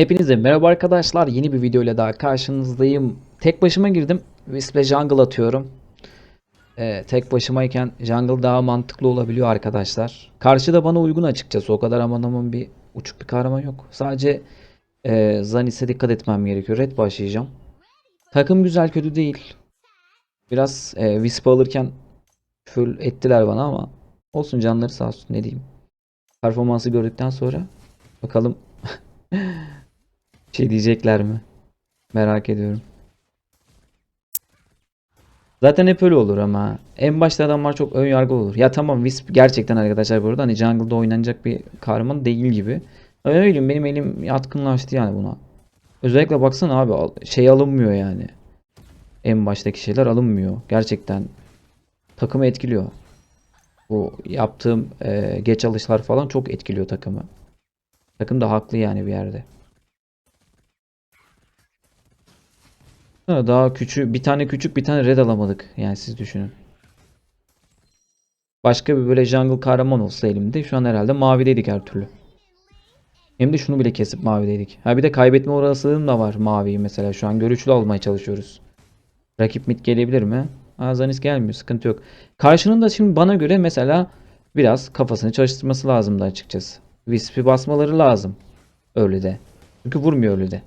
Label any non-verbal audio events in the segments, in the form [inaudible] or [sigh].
Hepinize merhaba arkadaşlar. Yeni bir video ile daha karşınızdayım. Tek başıma girdim. Wisp jungle atıyorum. Ee, tek başımayken jungle daha mantıklı olabiliyor arkadaşlar. Karşıda bana uygun açıkçası. O kadar aman aman bir uçuk bir kahraman yok. Sadece e, Zanis'e dikkat etmem gerekiyor. Red başlayacağım. Takım güzel kötü değil. Biraz e, Wisp alırken küfür ettiler bana ama olsun canları sağ olsun ne diyeyim. Performansı gördükten sonra bakalım [laughs] şey diyecekler mi? Merak ediyorum. Zaten hep öyle olur ama en başta adamlar çok ön yargılı olur. Ya tamam Wisp gerçekten arkadaşlar burada hani jungle'da oynanacak bir kahraman değil gibi. Öyle benim elim yatkınlaştı yani buna. Özellikle baksana abi şey alınmıyor yani. En baştaki şeyler alınmıyor. Gerçekten takımı etkiliyor. Bu yaptığım e, geç alışlar falan çok etkiliyor takımı. Takım da haklı yani bir yerde. Daha küçük bir tane küçük bir tane red alamadık. Yani siz düşünün. Başka bir böyle jungle kahraman olsa elimde şu an herhalde mavideydik her türlü. Hem de şunu bile kesip mavideydik. Ha bir de kaybetme olasılığım da var maviyi mesela şu an görüşlü almaya çalışıyoruz. Rakip mid gelebilir mi? Zanis gelmiyor sıkıntı yok. Karşının da şimdi bana göre mesela biraz kafasını çalıştırması lazımdı açıkçası. Wisp'i basmaları lazım. Öyle de. Çünkü vurmuyor öyle de.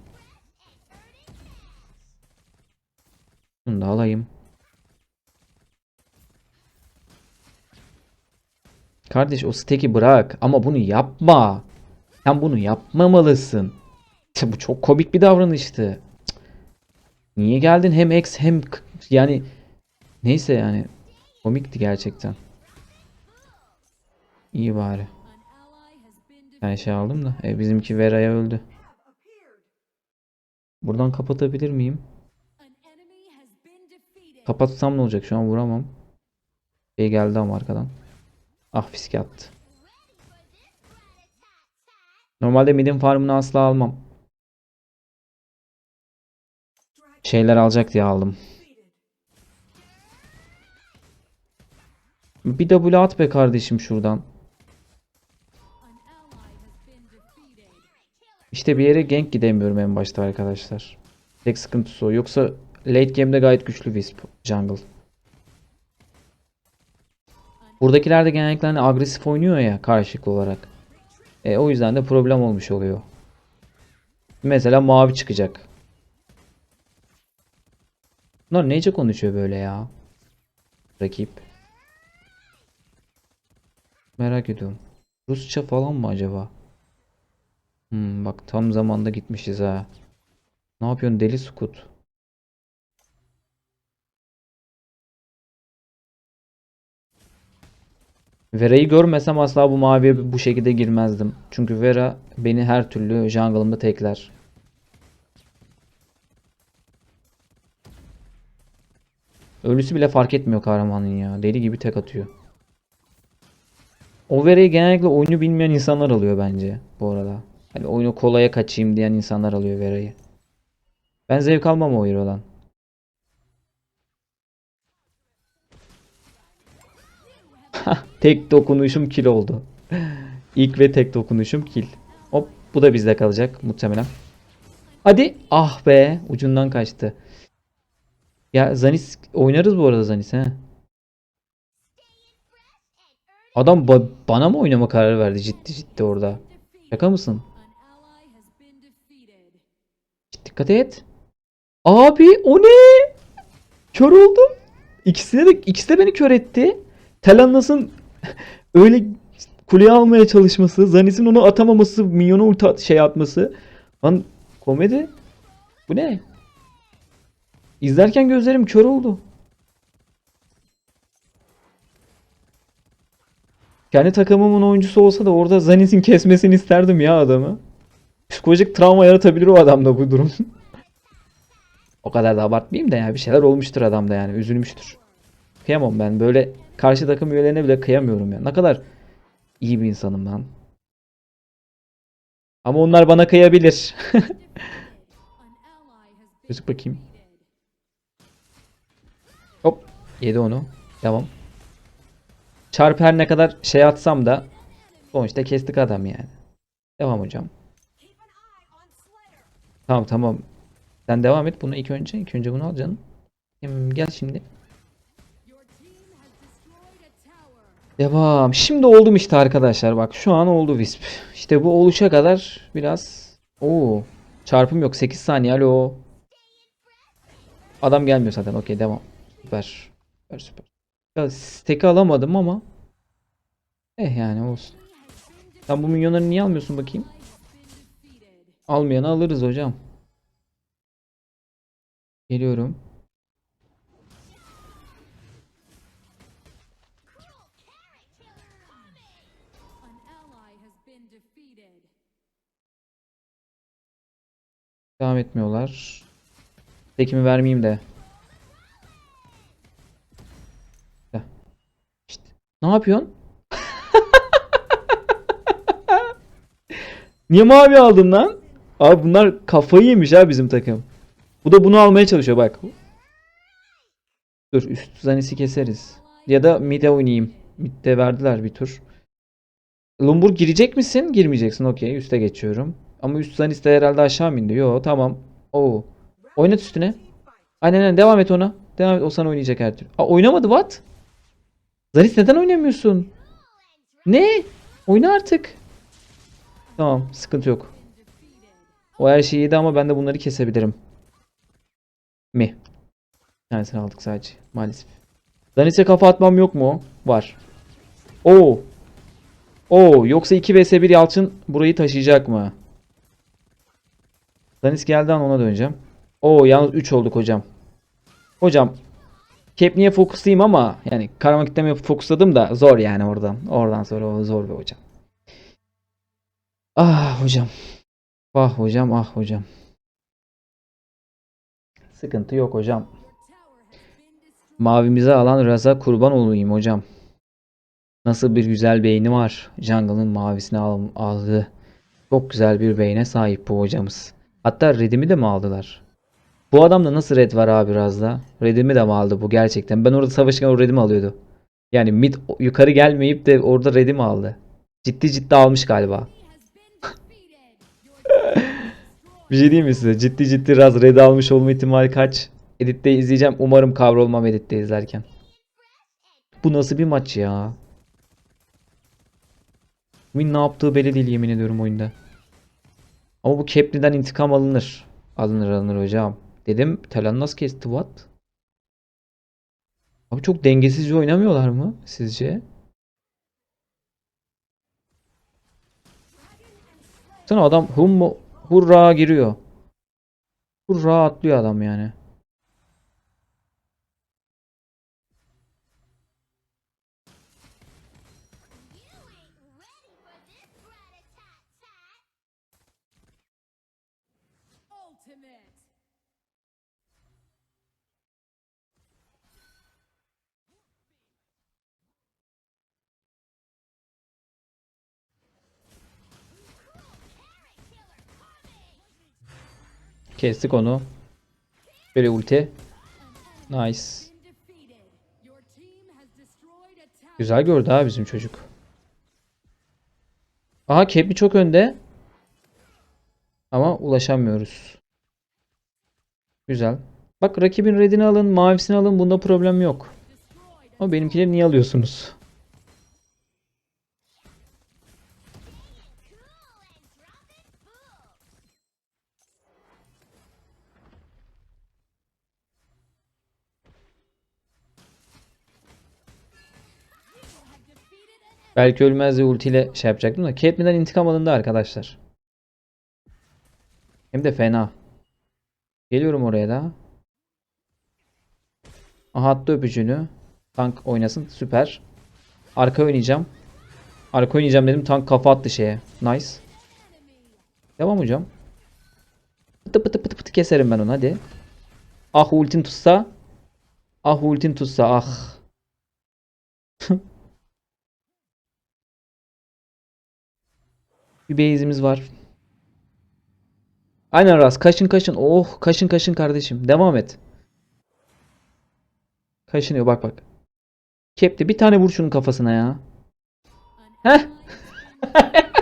Bunu da alayım. Kardeş o steki bırak ama bunu yapma. Sen bunu yapmamalısın. İşte bu çok komik bir davranıştı. Niye geldin hem X hem yani neyse yani komikti gerçekten. İyi bari. Ben şey aldım da e, bizimki Vera'ya öldü. Buradan kapatabilir miyim? Kapatsam ne olacak? Şu an vuramam. Şey geldi ama arkadan. Ah fiske attı. Normalde midin farmını asla almam. Şeyler alacak diye aldım. Bir W at be kardeşim şuradan. İşte bir yere gank gidemiyorum en başta arkadaşlar. Tek sıkıntısı o. Yoksa late game'de gayet güçlü Wisp jungle. Buradakiler de genellikle hani agresif oynuyor ya karşılıklı olarak. E, o yüzden de problem olmuş oluyor. Mesela mavi çıkacak. Bunlar nece konuşuyor böyle ya? Rakip. Merak ediyorum. Rusça falan mı acaba? Hmm, bak tam zamanda gitmişiz ha. Ne yapıyorsun deli Sukut? Vera'yı görmesem asla bu maviye bu şekilde girmezdim. Çünkü Vera beni her türlü jungle'ımda tekler. Ölüsü bile fark etmiyor kahramanın ya. Deli gibi tek atıyor. O Vera'yı genellikle oyunu bilmeyen insanlar alıyor bence bu arada. Hani oyunu kolaya kaçayım diyen insanlar alıyor Vera'yı. Ben zevk almam o hero'dan. [laughs] Tek dokunuşum kill oldu. İlk ve tek dokunuşum kill. Hop bu da bizde kalacak muhtemelen. Hadi. Ah be ucundan kaçtı. Ya Zanis oynarız bu arada Zanis he. Adam ba- bana mı oynama kararı verdi ciddi ciddi orada. Şaka mısın? Dikkat et. Abi o ne? Kör oldum. İkisine de ikisi de beni kör etti. Telannas'ın öyle kuleye almaya çalışması, Zanis'in onu atamaması, minyona ulti at- şey atması. Lan komedi. Bu ne? İzlerken gözlerim kör oldu. Kendi takımımın oyuncusu olsa da orada Zanis'in kesmesini isterdim ya adamı. Psikolojik travma yaratabilir o adamda bu durum. [laughs] o kadar da abartmayayım da ya bir şeyler olmuştur adamda yani üzülmüştür. Kıyamam ben böyle karşı takım üyelerine bile kıyamıyorum ya. Ne kadar iyi bir insanım lan. Ama onlar bana kıyabilir. [laughs] Gözük bakayım. Hop yedi onu. Devam. Çarp her ne kadar şey atsam da sonuçta kestik adam yani. Devam hocam. Tamam tamam. Sen devam et bunu ilk önce. İlk önce bunu al canım. Gel şimdi. Devam. Şimdi oldum işte arkadaşlar. Bak şu an oldu Wisp. İşte bu oluşa kadar biraz... Oo. Çarpım yok. 8 saniye. Alo. Adam gelmiyor zaten. Okey devam. Süper. Süper süper. Ya stack'i alamadım ama. Eh yani olsun. Sen bu milyonları niye almıyorsun bakayım? Almayanı alırız hocam. Geliyorum. Devam etmiyorlar. Tekimi vermeyeyim de. İşte. Ne yapıyorsun? [laughs] Niye mavi aldın lan? Abi bunlar kafayı yemiş ha bizim takım. Bu da bunu almaya çalışıyor bak. Dur üst zanisi keseriz. Ya da mid'e oynayayım. Mid'de verdiler bir tur. Lumbur girecek misin? Girmeyeceksin. Okey. Üste geçiyorum. Ama üst zanis de herhalde aşağı mı indi? Yo tamam. Oo. Oynat üstüne. Aynen aynen. Devam et ona. Devam et. O sana oynayacak her türlü. Aa oynamadı what? Zanis neden oynamıyorsun? Ne? Oyna artık. Tamam. Sıkıntı yok. O her şeyi yedi ama ben de bunları kesebilirim. Mi? Tanesini aldık sadece. Maalesef. Zanis'e kafa atmam yok mu? Var. Oo. Oo, yoksa 2 vs 1 Yalçın burayı taşıyacak mı? Danis geldi an ona döneceğim. Oo, yalnız 3 olduk hocam. Hocam Kepni'ye fokuslayayım ama yani karama kitleme fokusladım da zor yani oradan. Oradan sonra zor be hocam. Ah hocam. Ah hocam ah hocam. Sıkıntı yok hocam. Mavimize alan Raza kurban olayım hocam. Nasıl bir güzel beyni var. Jungle'ın mavisini al aldı. Çok güzel bir beyne sahip bu hocamız. Hatta redimi de mi aldılar? Bu adamda nasıl red var abi biraz da? Redimi de mi aldı bu gerçekten? Ben orada savaşırken o redimi alıyordu. Yani mid yukarı gelmeyip de orada redimi aldı. Ciddi ciddi almış galiba. [laughs] bir şey diyeyim mi size? Ciddi ciddi biraz red almış olma ihtimali kaç? Editte izleyeceğim. Umarım kavrolmam editte izlerken. Bu nasıl bir maç ya? Kimin ne yaptığı belli değil yemin ediyorum oyunda. Ama bu Kepli'den intikam alınır. Alınır alınır hocam. Dedim Talan nasıl kesti what? Abi çok dengesizce oynamıyorlar mı sizce? Sana adam hum hurra giriyor. Hurra atlıyor adam yani. Ultimate. Kestik onu. Böyle ulti. Nice. Güzel gördü ha bizim çocuk. Aha Kepli çok önde. Ama ulaşamıyoruz. Güzel. Bak rakibin redini alın, mavisini alın. Bunda problem yok. Ama benimkileri niye alıyorsunuz? Belki ölmez diye ultiyle şey yapacaktım da. Caitlyn'den intikam alındı arkadaşlar. Hem de fena. Geliyorum oraya da. Aha attı öpücüğünü. Tank oynasın. Süper. Arka oynayacağım. Arka oynayacağım dedim. Tank kafa attı şeye. Nice. Devam hocam. Pıtı pıtı pıtı pıtı keserim ben onu hadi. Ah ultin tutsa. Ah ultin tutsa ah. [laughs] Bir base'imiz var. Aynen Ras. Kaşın kaşın. Oh kaşın kaşın kardeşim. Devam et. Kaşınıyor bak bak. Kepti bir tane vur şunun kafasına ya. Heh. [laughs]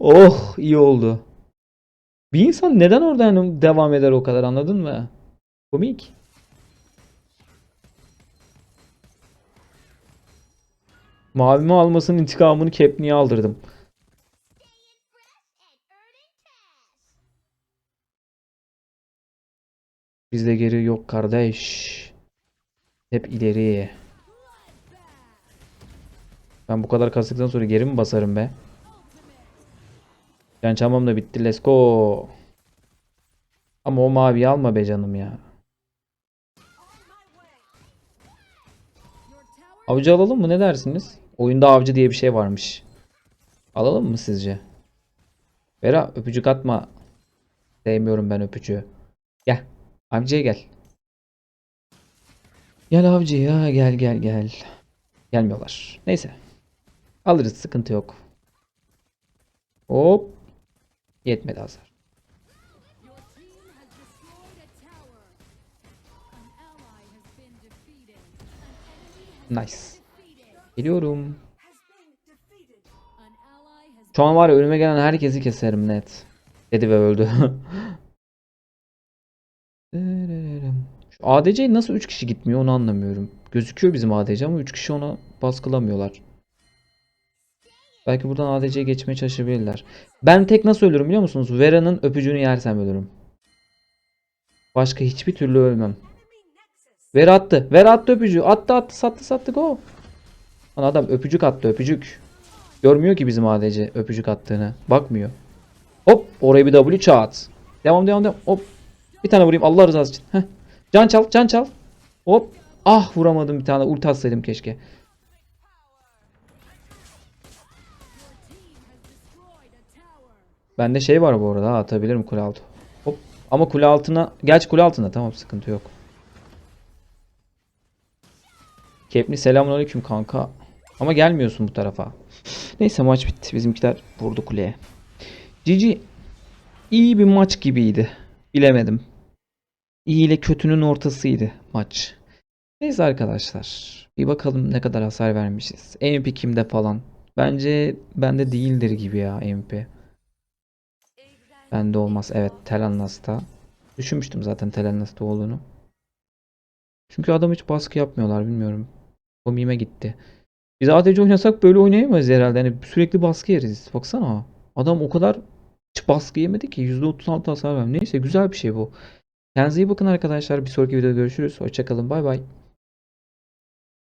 Oh iyi oldu. Bir insan neden orada yani devam eder o kadar anladın mı? Komik. Mavimi almasının intikamını Kepni'ye aldırdım. Bizde geri yok kardeş. Hep ileri. Ben bu kadar kastıktan sonra geri mi basarım be? Can çamam da bitti. Let's go. Ama o maviyi alma be canım ya. Avcı alalım mı? Ne dersiniz? Oyunda avcı diye bir şey varmış. Alalım mı sizce? Vera öpücük atma. Sevmiyorum ben öpücüğü. Gel. Avcıya gel. Gel avcıya gel gel gel. Gelmiyorlar. Neyse. Alırız sıkıntı yok. Hop. Yetmedi hasar. Your team has destroyed a tower. An ally has been defeated. An enemy has Nice. Geliyorum. Şu an var ya önüme gelen herkesi keserim net. Dedi ve öldü. [laughs] Şu ADC nasıl 3 kişi gitmiyor onu anlamıyorum. Gözüküyor bizim ADC ama 3 kişi ona baskılamıyorlar. Belki buradan ADC'ye geçmeye çalışabilirler. Ben tek nasıl ölürüm biliyor musunuz? Vera'nın öpücüğünü yersem ölürüm. Başka hiçbir türlü ölmem. Vera attı. Vera attı öpücüğü. Attı attı sattı sattı go. Lan adam öpücük attı öpücük. Görmüyor ki bizim ADC öpücük attığını. Bakmıyor. Hop oraya bir W çat. Devam devam devam. Hop. Bir tane vurayım Allah rızası için. Heh. Can çal can çal. Hop. Ah vuramadım bir tane. Ulti atsaydım keşke. Bende şey var bu arada. Ha, atabilirim kule altı. Hop. Ama kule altına. Gerçi kule altında. Tamam sıkıntı yok. Kepni selamünaleyküm kanka. Ama gelmiyorsun bu tarafa. Neyse maç bitti. Bizimkiler vurdu kuleye. GG. İyi bir maç gibiydi. Bilemedim. İyi ile kötünün ortasıydı maç. Neyse arkadaşlar. Bir bakalım ne kadar hasar vermişiz. MP kimde falan. Bence bende değildir gibi ya MP. Bende olmaz. Evet Telanas'ta. Düşünmüştüm zaten Telanas'ta olduğunu. Çünkü adam hiç baskı yapmıyorlar bilmiyorum. Komiğime gitti. Biz ADC oynasak böyle oynayamayız herhalde. Hani sürekli baskı yeriz. Baksana. Adam o kadar hiç baskı yemedi ki. %36 hasar vermiş. Neyse güzel bir şey bu. Kendinize iyi bakın arkadaşlar. Bir sonraki videoda görüşürüz. Hoşçakalın. Bay bay.